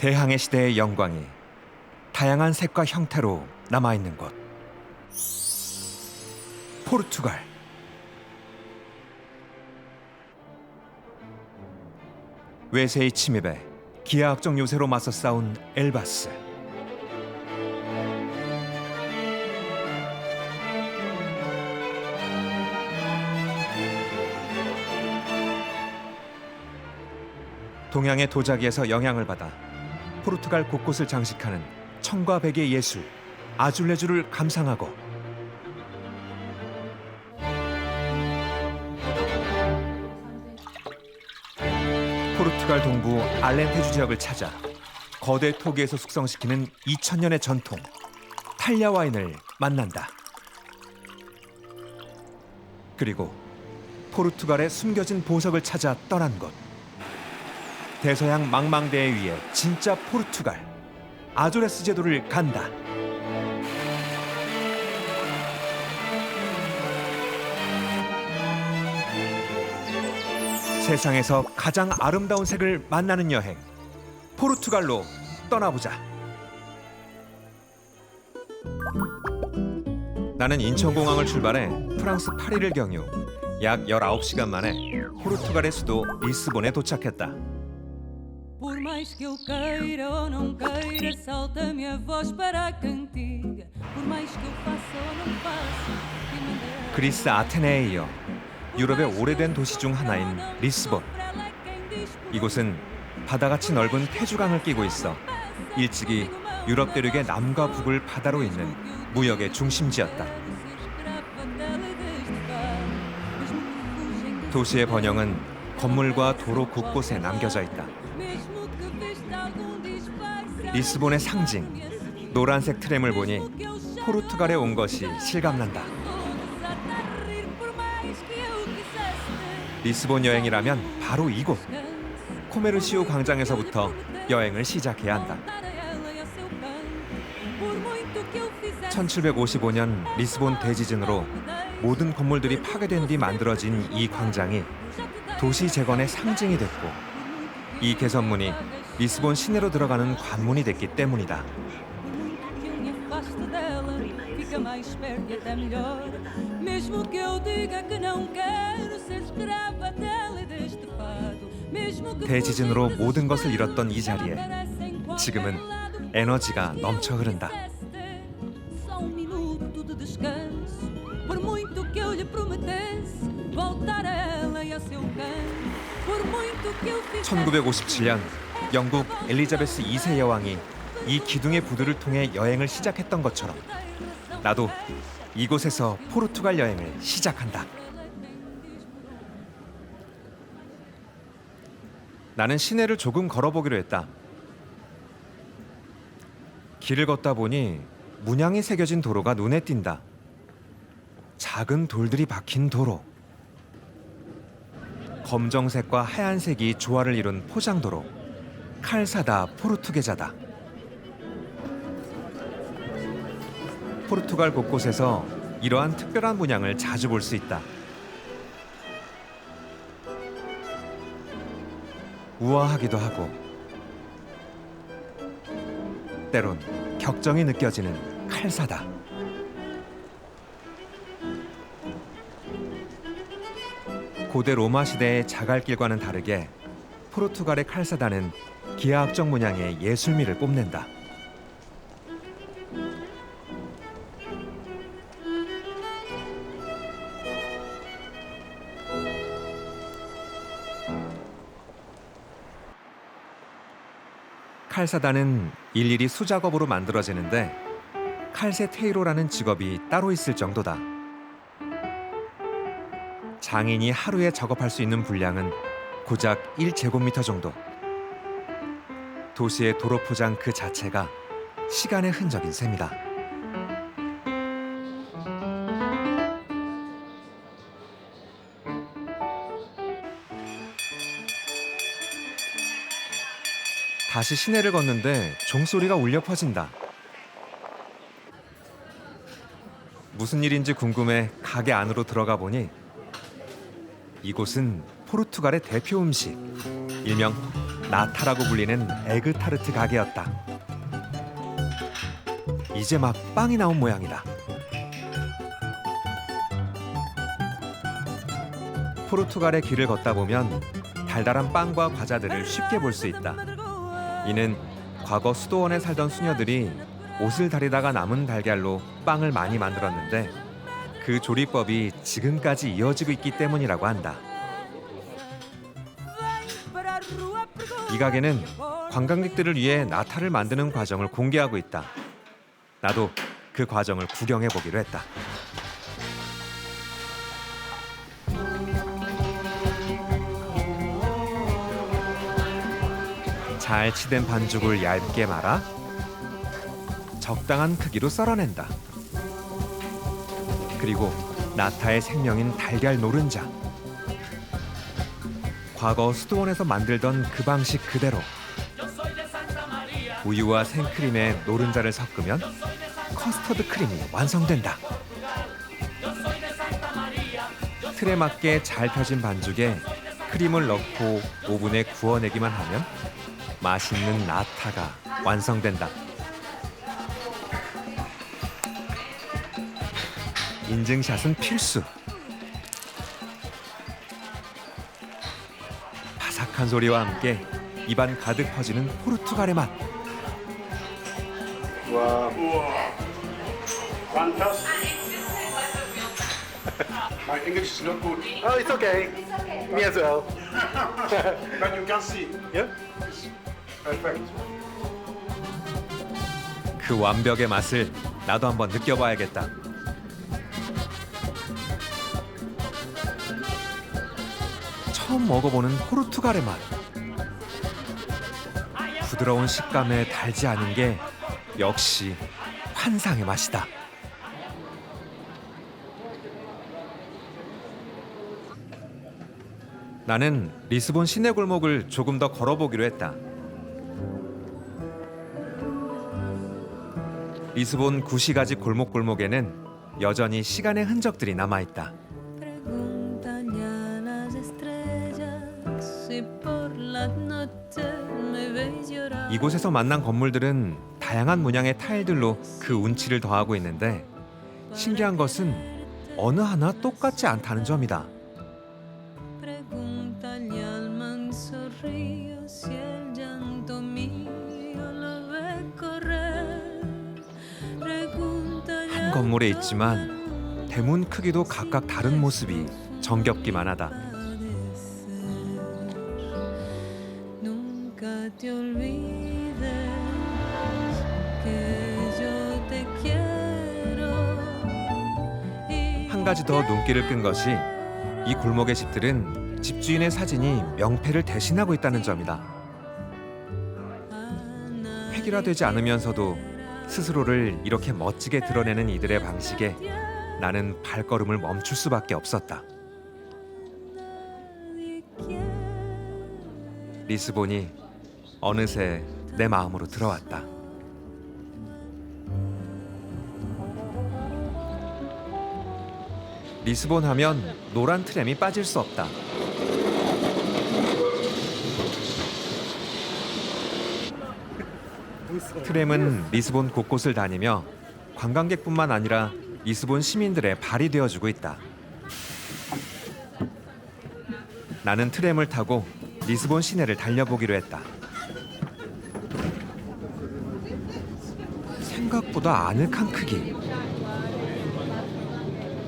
대항해 시대의 영광이 다양한 색과 형태로 남아 있는 곳. 포르투갈. 외세의 침입에 기하학적 요새로 맞서 싸운 엘바스. 동양의 도자기에서 영향을 받아 포르투갈 곳곳을 장식하는 청과 백의 예술 아줄레주를 감상하고 포르투갈 동부 알렌테주 지역을 찾아 거대 토기에서 숙성시키는 2000년의 전통 탈야 와인을 만난다. 그리고 포르투갈의 숨겨진 보석을 찾아 떠난 곳. 대서양 망망대해 위에 진짜 포르투갈 아조레스 제도를 간다. 세상에서 가장 아름다운 색을 만나는 여행 포르투갈로 떠나보자. 나는 인천공항을 출발해 프랑스 파리를 경유 약 19시간 만에 포르투갈의 수도 리스본에 도착했다. Por mais que eu queira ou não queira, salta-me a voz para a cantiga. Por mais que eu faça ou não faça. 그리스 아테네에 이어 유럽의 오래된 도시 중 하나인 리스본. 이곳은 바다같이 넓은 태주강을 끼고 있어 일찍이 유럽 대륙의 남과 북을 바다로 잇는 무역의 중심지였다. 도시의 번영은 건물과 도로 곳곳에 남겨져 있다. 리스본의 상징 노란색 트램을 보니 포르투갈에 온 것이 실감난다. 리스본 여행이라면 바로 이곳 코메르시오 광장에서부터 여행을 시작해야 한다. 1755년 리스본 대지진으로 모든 건물들이 파괴된 뒤 만들어진 이 광장이 도시 재건의 상징이 됐고 이 개선문이 리스본 시내로 들어가는 관문이 됐기 때문이다. E e 대지진으로 모든 것을 잃었던 이 자리에 지금은. 에너지가 넘쳐 흐른다. Só um minuto de descanso. Por muito que eu lhe prometesse, voltar a ela e a seu canto. Por muito que eu fizesse 1957년 영국 엘리자베스 2세 여왕이 이 기둥의 부두를 통해 여행을 시작했던 것처럼 나도 이곳에서 포르투갈 여행을 시작한다. 나는 시내를 조금 걸어보기로 했다. 길을 걷다 보니 문양이 새겨진 도로가 눈에 띈다. 작은 돌들이 박힌 도로. 검정색과 하얀색이 조화를 이룬 포장도로. 칼사다 포르투게자다. 포르투갈 곳곳에서 이러한 특별한 문양을 자주 볼 수 있다. 우아하기도 하고 때론 격정이 느껴지는 칼사다. 고대 로마 시대의 자갈길과는 다르게 포르투갈의 칼사다는 기하학적 문양의 예술미를 뽐낸다. 칼사다는 일일이 수작업으로 만들어지는데 칼세 테이로라는 직업이 따로 있을 정도다. 장인이 하루에 작업할 수 있는 분량은 고작 1제곱미터 정도. 도시의 도로 포장 그 자체가 시간의 흔적인 셈이다. 다시 시내를 걷는데 종소리가 울려 퍼진다. 무슨 일인지 궁금해 가게 안으로 들어가 보니 이곳은 포르투갈의 대표 음식 일명 나타라고 불리는 에그 타르트 가게였다. 이제 막 빵이 나온 모양이다. 포르투갈의 길을 걷다 보면 달달한 빵과 과자들을 쉽게 볼 수 있다. 이는 과거 수도원에 살던 수녀들이 옷을 다리다가 남은 달걀로 빵을 많이 만들었는데 그 조리법이 지금까지 이어지고 있기 때문이라고 한다. 가게는 관광객들을 위해 나타를 만드는 과정을 공개하고 있다. 나도 그 과정을 구경해 보기로 했다. 잘 치댄 반죽을 얇게 말아 적당한 크기로 썰어낸다. 그리고 나타의 생명인 달걀 노른자. 과거 수도원에서 만들던 그 방식 그대로 우유와 생크림에 노른자를 섞으면 커스터드 크림이 완성된다. 틀에 맞게 잘 펴진 반죽에 크림을 넣고 오븐에 구워내기만 하면 맛있는 나타가 완성된다. 인증샷은 필수. 바삭한 소리와 함께 입안 가득 퍼지는 포르투갈의 맛. Wow. Fantastic. My English is not good, Oh, it's okay. Me as well. but you can see. Yeah. It's perfect. 그 완벽의 맛을 나도 한번 느껴봐야겠다. 처음 먹어보는 포르투갈의 맛. 부드러운 식감에 달지 않은 게 역시 환상의 맛이다. 나는 리스본 시내 골목을 조금 더 걸어보기로 했다. 리스본 구시가지 골목골목에는 여전히 시간의 흔적들이 남아 있다. 이곳에서 만난 건물들은 다양한 문양의 타일들로 그 운치를 더하고 있는데 신기한 것은 어느 하나 똑같지 않다는 점이다. 한 건물에 있지만 대문 크기도 각각 다른 모습이 정겹기만 하다. 한 가지 더 눈길을 끈 것이 이 골목의 집들은 집주인의 사진이 명패를 대신하고 있다는 점이다. 획일화되지 않으면서도 스스로를 이렇게 멋지게 드러내는 이들의 방식에 나는 발걸음을 멈출 수밖에 없었다. 리스본이 어느새 내 마음으로 들어왔다. 리스본 하면 노란 트램이 빠질 수 없다. 트램은 리스본 곳곳을 다니며 관광객뿐만 아니라 리스본 시민들의 발이 되어주고 있다. 나는 트램을 타고 리스본 시내를 달려보기로 했다. 생각보다 아늑한 크기.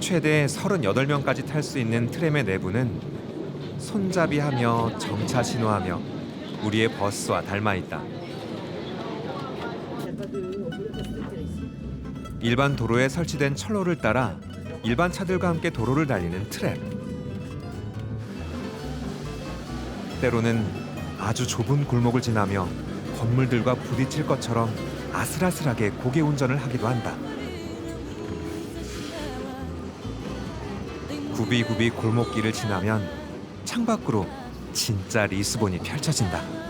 최대 38명까지 탈 수 있는 트램의 내부는 손잡이하며 정차 신호하며 우리의 버스와 닮아 있다. 일반 도로에 설치된 철로를 따라 일반 차들과 함께 도로를 달리는 트램. 때로는 아주 좁은 골목을 지나며 건물들과 부딪힐 것처럼 아슬아슬하게 고개 운전을 하기도 한다. 구비구비 골목길을 지나면 창밖으로 진짜 리스본이 펼쳐진다.